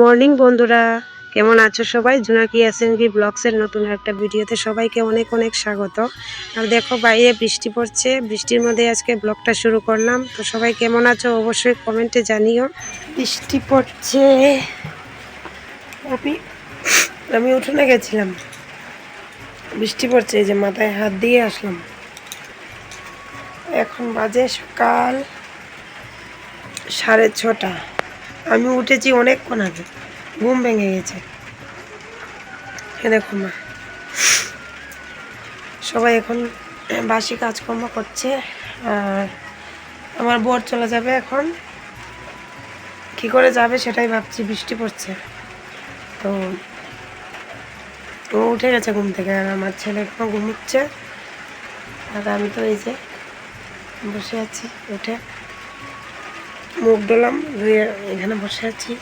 Morning বন্ধুরা, কেমন আছো সবাই? জোনাকি এসএনভি ব্লগসের নতুন একটা ভিডিওতে সবাইকে অনেক অনেক স্বাগত। আর দেখো বাইরে বৃষ্টি পড়ছে, বৃষ্টির মধ্যে আজকে ব্লগটা শুরু করলাম। তো সবাই কেমন আছো অবশ্যই কমেন্টে জানিও। বৃষ্টি পড়ছে। আমি আমি উঠোনে গেছিলাম। বৃষ্টি পড়ছে, এই যে মাথায় হাত দিয়ে আসলাম। এখন বাজে সকাল সাড়ে ছটা। আমি উঠেছি অনেকক্ষণ আগে। ঘুম ভেঙে গেছে। দেখো মা। সবাই এখন বাসি কাজকর্ম করছে। আর আমার বর চলে যাবে এখন। কি করে যাবে সেটাই ভাবছি, বৃষ্টি পড়ছে। তো ও উঠে গেছে ঘুম থেকে আর আমার ছেলে এখনও ঘুমুচ্ছে। আর আমি তো এই যে বসে আছি, উঠে। মুখ ডলাম ধুয়ে এখানে বসে আছি।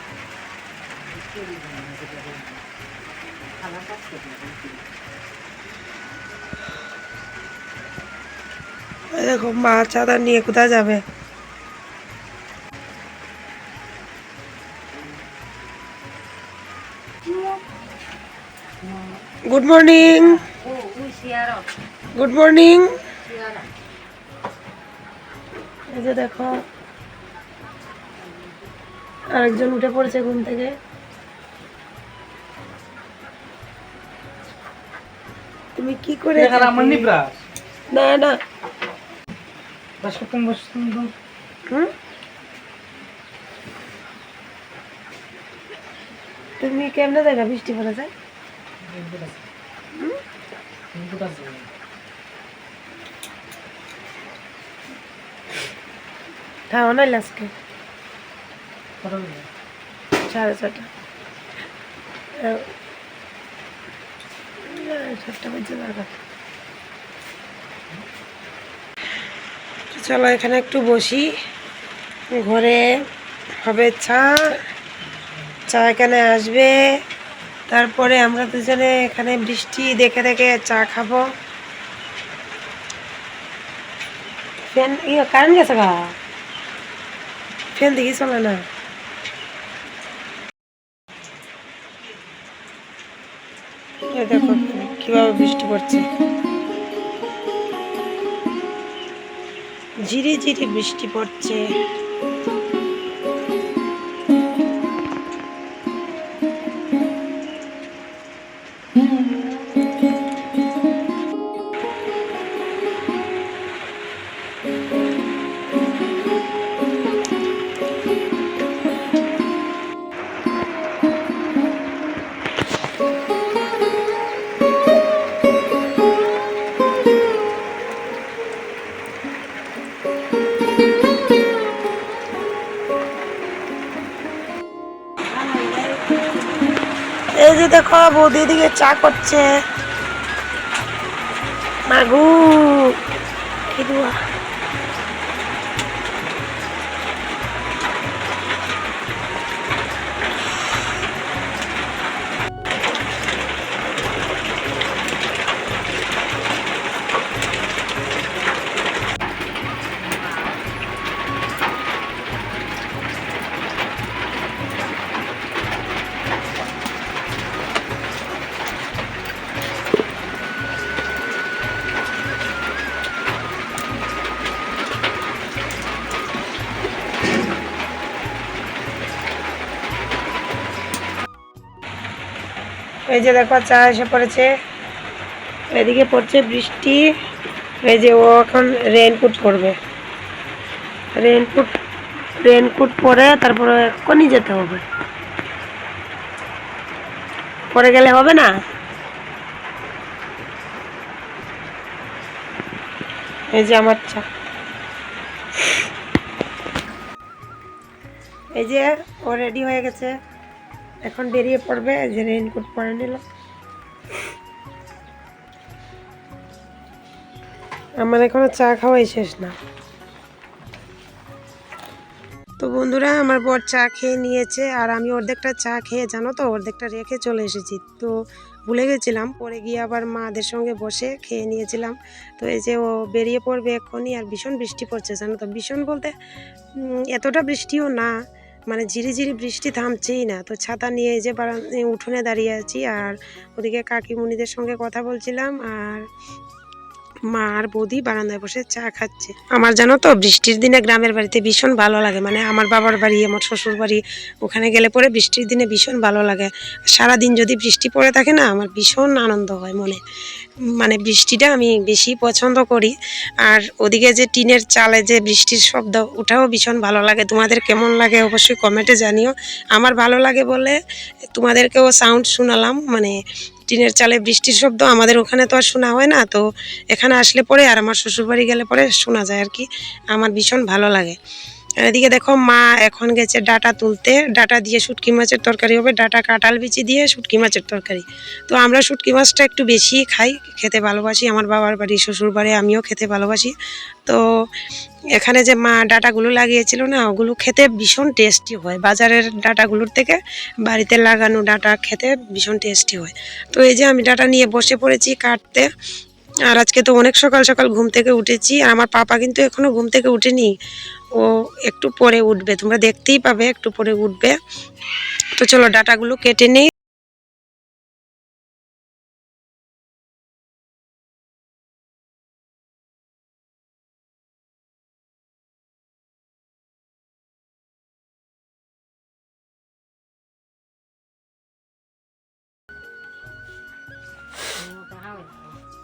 দেখো মা চাদা নিয়ে কোথায় যাবে? গুড মর্নিং গুড মর্নিং এই যে দেখো আরেকজন উঠে পড়েছে ঘুম থেকে। তুমি কি করে না না? তুমি কেমনে দেখা? বৃষ্টি পড়ে যায় খাওয়া আজকে সাড়ে চলো এখানে একটু বসি। ঘরে হবে চা। চা এখানে আসবে। তারপরে আমরা দুজনে এখানে বৃষ্টি দেখে দেখে চা খাব। ফ্যান ইয়ে কারেন্ট গেছে গা? ফ্যান দেখি চলে না। দেখো কীভাবে বৃষ্টি পড়ছে। ঝিরি ঝিরি বৃষ্টি পড়ছে। এই যে দেখো বৌদি দিকে চা করছে। মাগু কি এই যে দেখো, চা এসে পড়েছে। এদিকে পড়ছে বৃষ্টি। এই যে ও এখন রেনকোট পরবে রেনকোট রেনকোট পরে তারপরে এক্ষুনি যেতে হবে। পরে গেলে হবে না? এই যে আমার চা। এই যে ও রেডি হয়ে গেছে। এখন বেরিয়ে পড়বে যে রেইনকোট পরে নিল। আমার এখনও চা খাওয়াই শেষ না। তো বন্ধুরা, আমার বর চা খেয়ে নিয়েছে, আর আমি অর্ধেকটা চা খেয়ে, জানো তো, অর্ধেকটা রেখে চলে এসেছি। তো ভুলে গেছিলাম, পরে গিয়ে আবার মাদের সঙ্গে বসে খেয়ে নিয়েছিলাম। তো এই যে ও বেরিয়ে পড়বে এক্ষুনি, আর ভীষণ বৃষ্টি পড়ছে, জানো তো। ভীষণ বলতে এতটা বৃষ্টিও না মানে ঝিরিঝিরি বৃষ্টি থামছেই না। তো ছাতা নিয়ে যে বারান- উঠোনে দাঁড়িয়ে আছি আর ওদিকে কাকিমুনিদের সঙ্গে কথা বলছিলাম আর মা আর বৌদি বারান্দায় বসে চা খাচ্ছে। আমার জানো তো, বৃষ্টির দিনে গ্রামের বাড়িতে ভীষণ ভালো লাগে। মানে আমার বাবার বাড়ি, আমার শ্বশুর বাড়ি, ওখানে গেলে পরে বৃষ্টির দিনে ভীষণ ভালো লাগে। সারাদিন যদি বৃষ্টি পড়ে থাকে না, আমার ভীষণ আনন্দ হয় মনে। মানে বৃষ্টিটা আমি বেশি পছন্দ করি। আর ওদিকে যে টিনের চালে যে বৃষ্টির শব্দ, ওটাও ভীষণ ভালো লাগে। তোমাদের কেমন লাগে অবশ্যই কমেন্টে জানিও। আমার ভালো লাগে বলে তোমাদেরকেও সাউন্ড শোনালাম। মানে টিনের চালে বৃষ্টির শব্দ আমাদের ওখানে তো আর শোনা হয় না, তো এখানে আসলে পরে আর আমার শ্বশুরবাড়ি গেলে পরে শোনা যায় আর কি। আমার ভীষণ ভালো লাগে। এদিকে দেখো মা এখন গেছে ডাটা তুলতে। ডাটা দিয়ে শুটকি মাছের তরকারি হবে। ডাটা কাঁঠাল বিচি দিয়ে শুটকি মাছের তরকারি। তো আমরা শুটকি মাছটা একটু বেশি খাই, খেতে ভালোবাসি। আমার বাবার বাড়ি, শ্বশুর বাড়ি, আমিও খেতে ভালোবাসি। তো এখানে যে মা ডাটাগুলো লাগিয়েছিল না, ওগুলো খেতে ভীষণ টেস্টি হয়। বাজারের ডাটাগুলোর থেকে বাড়িতে লাগানো ডাটা খেতে ভীষণ টেস্টি হয়। তো এই যে আমি ডাটা নিয়ে বসে পড়েছি কাটতে। আর আজকে তো অনেক সকাল সকাল ঘুম থেকে উঠেছি। আর আমার পাপা কিন্তু এখনও ঘুম থেকে উঠেনি। ও একটু পরে উঠবে তোমরা দেখতেই পাবে একটু পরে উঠবে। তো চলো ডাটাগুলো কেটে নিই।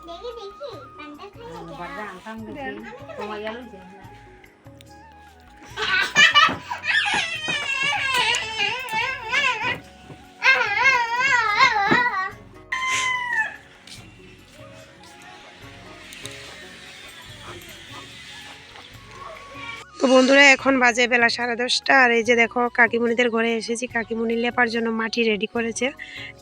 দেখি দেখি তো বন্ধুরা, এখন বাজে বেলা সাড়ে দশটা। আর এই যে দেখো কাকিমুনিদের ঘরে এসেছি। কাকিমুনি লেপার জন্য মাটি রেডি করেছে।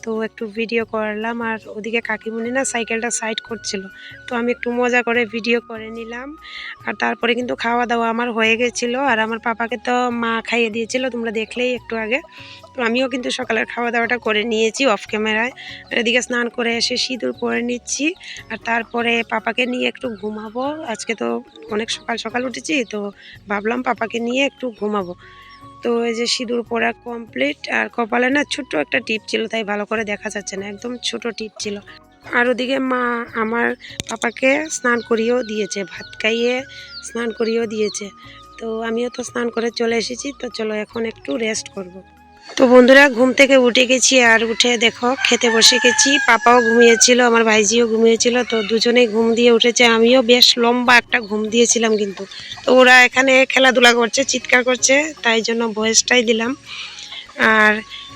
তো একটু ভিডিও করলাম। আর ওদিকে কাকিমুনি না সাইকেলটা সাইড করছিল। তো আমি একটু মজা করে ভিডিও করে নিলাম। আর তারপরে কিন্তু খাওয়া দাওয়া আমার হয়ে গেছিল। আর আমার পাপাকে তো মা খাইয়ে দিয়েছিল। তোমরা দেখলেই একটু আগে। তো আমিও কিন্তু সকালের খাওয়া দাওয়াটা করে নিয়েছি অফ ক্যামেরায় এদিকে স্নান করে এসে সিঁদুর পরে নিচ্ছি। আর তারপরে পাপাকে নিয়ে একটু ঘুমাবো। আজকে তো অনেক সকাল সকাল উঠেছি। তো ভাবলাম পাপাকে নিয়ে একটু ঘুমাবো। তো এই যে সিঁদুর পরা কমপ্লিট আর কপালে না ছোট্ট একটা টিপ ছিল, তাই ভালো করে দেখা যাচ্ছে না, একদম ছোট টিপ ছিল। আর ওদিকে মা আমার পাপাকে স্নান করিয়েও দিয়েছে, ভাত খাইয়ে স্নান করিয়েও দিয়েছে। তো আমিও তো স্নান করে চলে এসেছি, তো চলো এখন একটু রেস্ট করব। তো বন্ধুরা, ঘুম থেকে উঠে গেছি আর উঠে দেখো, খেতে বসে গেছি। পাপাও ঘুমিয়েছিল, আমার ভাইজিও ঘুমিয়েছিল, তো দুজনেই ঘুম দিয়ে উঠেছে। আমিও বেশ লম্বা একটা ঘুম দিয়েছিলাম কিন্তু। তো ওরা এখানে খেলাধুলা করছে, চিৎকার করছে, তাই জন্য ভয়েসটাই দিলাম। আর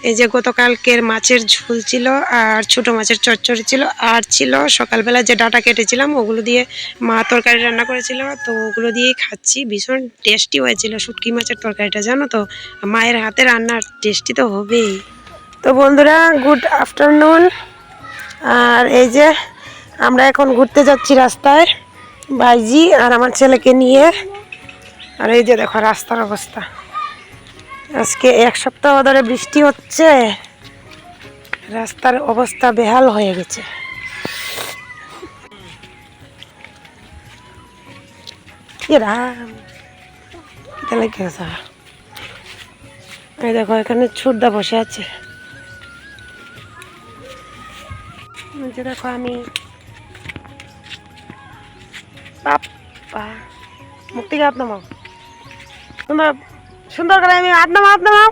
এই যে গতকালকের মাছের ঝোল ছিল আর ছোট মাছের চচ্চড়ি ছিল, আর ছিল সকালবেলা যে ডাটা কেটেছিলাম, ওগুলো দিয়ে মা তরকারি রান্না করেছিল। তো ওগুলো দিয়েই খাচ্ছি, ভীষণ টেস্টি হয়েছিল। শুটকি মাছের তরকারিটা, জানো তো? মায়ের হাতে রান্নার টেস্টি তো হবেই। তো বন্ধুরা গুড আফটারনুন আর এই যে আমরা এখন ঘুরতে যাচ্ছি রাস্তায় ভাইজি আর আমার ছেলেকে নিয়ে। আর এই যে দেখো রাস্তার অবস্থা। আজকে এক সপ্তাহ ধরে বৃষ্টি হচ্ছে। রাস্তার অবস্থা বেহাল হয়ে গেছে। রাম, তাহলে? এই দেখো, এখানে ছুটদা বসে আছে। দেখো আমি। বাপ্পা। মুক্তি হাত নামাও? সুন্দর সুন্দর করে আমি হাত নামাও হাত নামাও।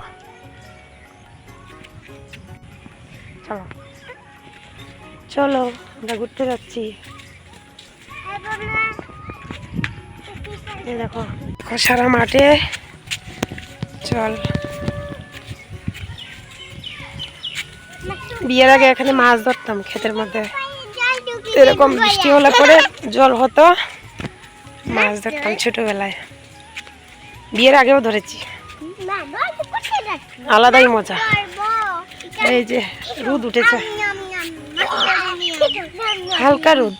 চলো। চলো, আমরা ঘুরতে যাচ্ছি। দেখো সারা মাঠে। চল। বিয়ের আগে এখানে মাছ ধরতাম ক্ষেতের মধ্যে। এরকম বৃষ্টি হলে পরে জল হতো, মাছ ধরতাম ছোটবেলায়। বিয়ের আগেও ধরেছি। আলাদাই মজা। এই যে রোদ উঠেছে। হালকা রোদ।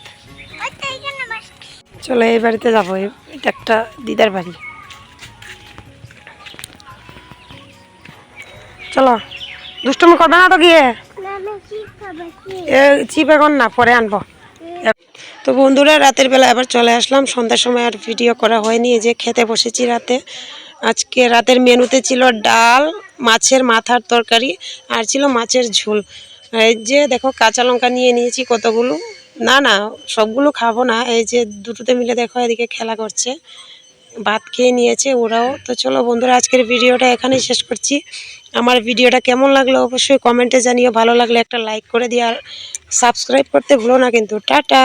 চলো এই বাড়িতে যাব। এটা একটা দিদার বাড়ি। চলো। দুষ্টুমি করবে না তো গিয়ে? চিপ এখন না পরে আনব। তো বন্ধুরা, রাতের বেলা আবার চলে আসলাম। সন্ধ্যার সময় আর ভিডিও করা হয়নি। যে খেতে বসেছি রাতে। আজকে রাতের মেনুতে ছিল ডাল, মাছের মাথার তরকারি আর ছিল মাছের ঝোল। এই যে দেখো, কাঁচা লঙ্কা নিয়ে নিয়েছি কতগুলো। না না, সবগুলো খাব না। এই যে দুটোতে মিলে দেখো, এদিকে খেলা করছে। ভাত খেয়ে নিয়েছে ওরাও। তো চলো বন্ধুরা, আজকের ভিডিওটা এখানেই শেষ করছি। আমার ভিডিওটা কেমন লাগল অবশ্যই কমেন্টে জানিও। ভালো লাগলে একটা লাইক করে দিয়ে আর সাবস্ক্রাইব করতে ভুলো না কিন্তু। টাটা!